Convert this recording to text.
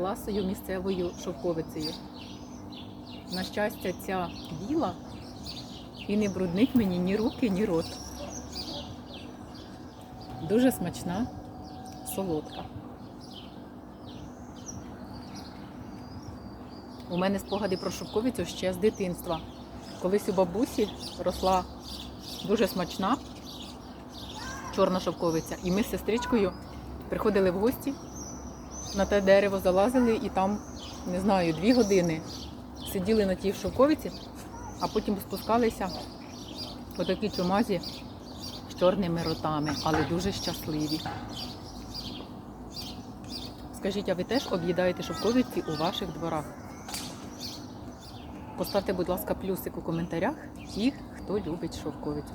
ласою місцевою шовковицею. На щастя, ця біла і не бруднить мені ні руки, ні рот. Дуже смачна, солодка. У мене спогади про шовковицю ще з дитинства. Колись у бабусі росла дуже смачна чорна шовковиця. І ми з сестричкою приходили в гості, на те дерево залазили і там, не знаю, дві години сиділи на тій шовковиці, а потім спускалися по такій чумазі з чорними ротами, але дуже щасливі. Скажіть, а ви теж об'їдаєте шовковиці у ваших дворах? Поставте, будь ласка, плюсик у коментарях ті, хто любить шовковицю.